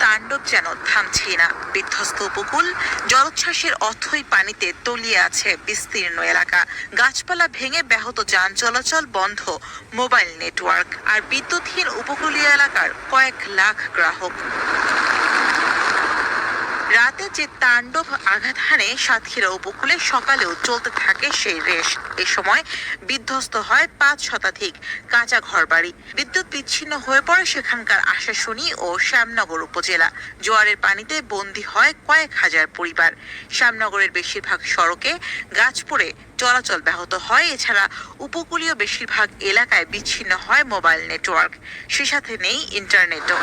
তাণ্ডব যেন থামছেই না। বিধ্বস্ত উপকূল, জলোচ্ছ্বাসের অথই পানিতে তলিয়ে আছে বিস্তীর্ণ এলাকা। গাছপালা ভেঙে ব্যাহত যান চলাচল বন্ধ মোবাইল নেটওয়ার্ক আর বিদ্যুৎহীন উপকূলীয় এলাকার কয়েক লাখ গ্রাহক। যে তাণ্ডব আঘাত হানে সাতক্ষীরা উপকূলে সকালেও চলতে থাকে সেই রেশ। এ সময় বিধ্বস্ত হয় পাঁচ শতাধিক কাঁচা ঘরবাড়ি। বিদ্যুৎ বিচ্ছিন্ন হয়ে পড়ে সেখানকার আশাশুনি ও শ্যামনগর উপজেলা। জোয়ারের পানিতে বন্দী হয় কয়েক হাজার পরিবার। শ্যামনগরের বেশিরভাগ সড়কে গাছ পড়ে চলাচল ব্যাহত হয়। এছাড়া উপকূলীয় বেশিরভাগ এলাকায় বিচ্ছিন্ন হয় মোবাইল নেটওয়ার্ক। সে সাথে নেই ইন্টারনেটও।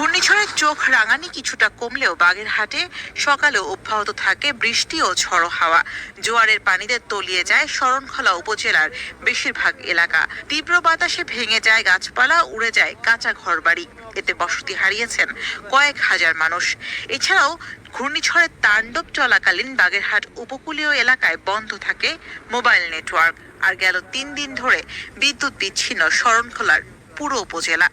ঘূর্ণিঝড়ের চোখ রাঙানি কিছুটা কমলেও বাগেরহাটে সকালেও অব্যাহত থাকে বৃষ্টি ও ঝড়ো হাওয়া। জোয়ারের পানিতে তলিয়ে যায় শরণখোলা উপজেলার বেশিরভাগ এলাকা। তীব্র বাতাসে ভেঙে যায় গাছপালা, উড়ে যায় কাঁচা ঘরবাড়ি। এতে বসতি হারিয়েছেন কয়েক হাজার মানুষ। এছাড়াও ঘূর্ণিঝড়ের তাণ্ডব চলাকালীন বাগেরহাট উপকূলীয় এলাকায় বন্ধ থাকে মোবাইল নেটওয়ার্ক। আর গেল তিন দিন ধরে বিদ্যুৎ বিচ্ছিন্ন শরণখোলার পুরো উপজেলা।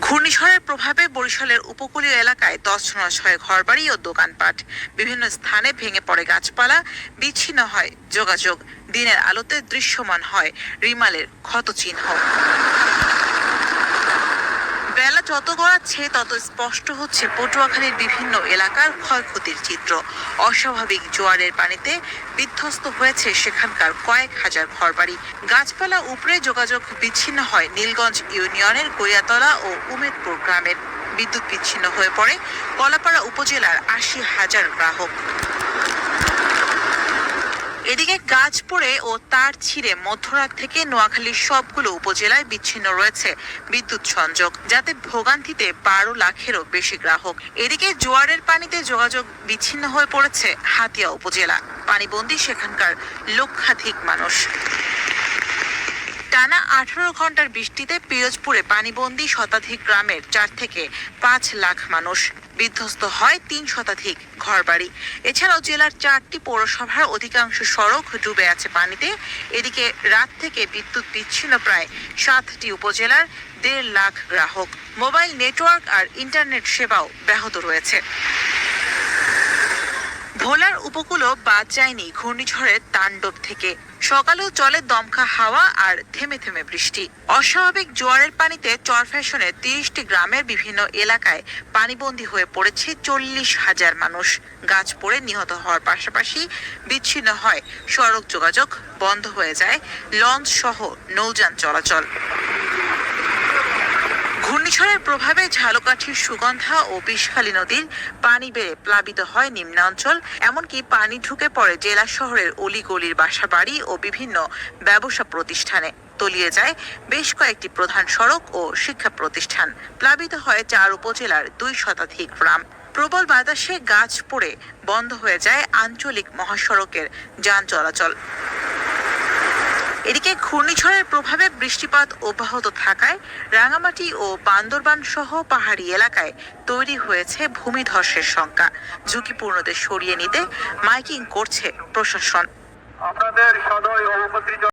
ঘূর্ণিঝড়ের প্রভাবে বরিশালের উপকূলীয় এলাকায় তছনছ হয় ঘরবাড়ি ও দোকানপাট। বিভিন্ন স্থানে ভেঙে পড়ে গাছপালা। বিচ্ছিন্ন হয় যোগাযোগ। দিনের আলোতে দৃশ্যমান হয় রিমালের ক্ষতচিহ্ন। বেলা যত গড়াচ্ছে, তত স্পষ্ট হচ্ছে পটুয়াখালীর বিভিন্ন এলাকার ক্ষয়ক্ষতির চিত্র। অস্বাভাবিক জোয়ারের পানিতে বিধ্বস্ত হয়েছে সেখানকার কয়েক হাজার ঘরবাড়ি। গাছপালা উপড়ে যোগাযোগ বিচ্ছিন্ন হয় নীলগঞ্জ ইউনিয়নের গইয়াতলা ও উমেদপুর গ্রামের। বিদ্যুৎ বিচ্ছিন্ন হয়ে পড়ে কলাপাড়া উপজেলার আশি হাজার গ্রাহক। এদিকে গাছ পড়ে ও তার ছিঁড়ে মধ্যরাত থেকে নোয়াখালীর সবগুলো উপজেলায় বিচ্ছিন্ন রয়েছে বিদ্যুৎ সংযোগ, যাতে ভোগান্তিতে বারো লাখেরও বেশি গ্রাহক। এদিকে জোয়ারের পানিতে যোগাযোগ বিচ্ছিন্ন হয়ে পড়েছে হাতিয়া উপজেলা। পানিবন্দী সেখানকার লক্ষাধিক মানুষ। টানা আঠারো ঘণ্টার বৃষ্টিতে পিরোজপুরে পানিবন্দী শতাধিক গ্রামের চার থেকে পাঁচ লাখ মানুষ। বিধ্বস্ত হয় তিন শতাধিক ঘরবাড়ি। এছাড়াও জেলার চারটি পৌরসভার অধিকাংশ সড়ক ডুবে আছে পানিতে। এদিকে রাত থেকে বিদ্যুৎ বিচ্ছিন্ন প্রায় সাতটি উপজেলার দেড় লাখ গ্রাহক। মোবাইল নেটওয়ার্ক আর ইন্টারনেট সেবাও ব্যাহত রয়েছে। ভোলার উপকূলও বাদ যায়নি ঘূর্ণিঝড়ের তাণ্ডব থেকে। সকালেও চলে দমকা হাওয়া আর থেমে থেমে বৃষ্টি। অস্বাভাবিক জোয়ারের পানিতে চরফ্যাশনের তিরিশটি গ্রামের বিভিন্ন এলাকায় পানিবন্দী হয়ে পড়েছে চল্লিশ হাজার মানুষ। গাছ পড়ে নিহত হওয়ার পাশাপাশি বিচ্ছিন্ন হয় সড়ক যোগাযোগ, বন্ধ হয়ে যায় লঞ্চ সহ নৌযান চলাচল। ঘূর্ণিঝড়ের প্রভাবে ঝালকাঠির সুগন্ধা ও বিষখালী নদীর পানি বেড়ে প্লাবিত হয় নিম্নাঞ্চল। এমনকি পানি ঢুকে পড়ে জেলা শহরের অলিগলির বাসাবাড়ি ও বিভিন্ন ব্যবসা প্রতিষ্ঠানে। তলিয়ে যায় বেশ কয়েকটি প্রধান সড়ক ও শিক্ষা প্রতিষ্ঠান। প্লাবিত হয় চার উপজেলার দুই শতাধিক গ্রাম। প্রবল বাতাসে গাছ পড়ে বন্ধ হয়ে যায় আঞ্চলিক মহাসড়কের যান চলাচল। এদিকে ঘূর্ণিঝড়ের প্রভাবে বৃষ্টিপাত অব্যাহত থাকায় রাঙামাটি ও বান্দরবান সহ পাহাড়ি এলাকায় তৈরি হয়েছে ভূমিধসের শঙ্কা ঝুঁকিপূর্ণদের সরিয়ে নিতে মাইকিং করছে প্রশাসন।